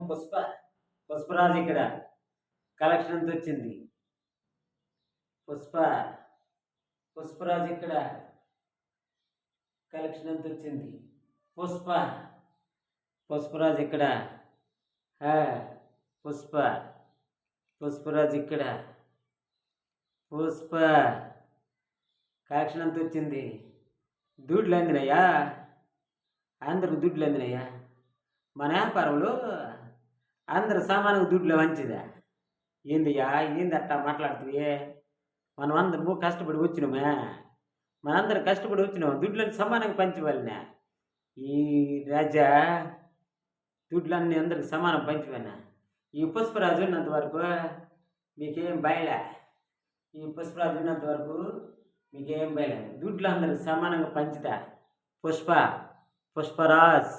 పుష్ప పుష్పరాజు ఇక్కడ కలెక్షన్ ఎంత వచ్చింది. పుష్ప పుష్పరాజు ఇక్కడ కలెక్షన్ ఎంత వచ్చింది. పుష్ప పుష్పరాజు ఇక్కడ పుష్ప పుష్పరాజు ఇక్కడ పుష్ప కలెక్షన్ ఎంత వచ్చింది. దుడ్లు అందినయ్యా అందరికి దుడ్లు అందినయ్యా మన వ్యాపారంలో అందరు సామానుకు దుడ్లు మంచిదా ఏందియ్యా? ఏంది అట్టా మాట్లాడుతుంది మనం అందరము కష్టపడి వచ్చినామే. మనందరం కష్టపడి వచ్చినాం దుడ్లను సమానంగా పంచివ్వాలనే ఈ రాజా దుడ్లన్నీ అందరికి సమానం పంచివన్నా ఈ పుష్పరాజు ఉన్నంత వరకు మీకేం బయలే. ఈ పుష్పరాజు ఉన్నంత వరకు మీకేం బయలే. దుడ్లు అందరికి సమానంగా పంచుతా. పుష్ప పుష్పరాజ్.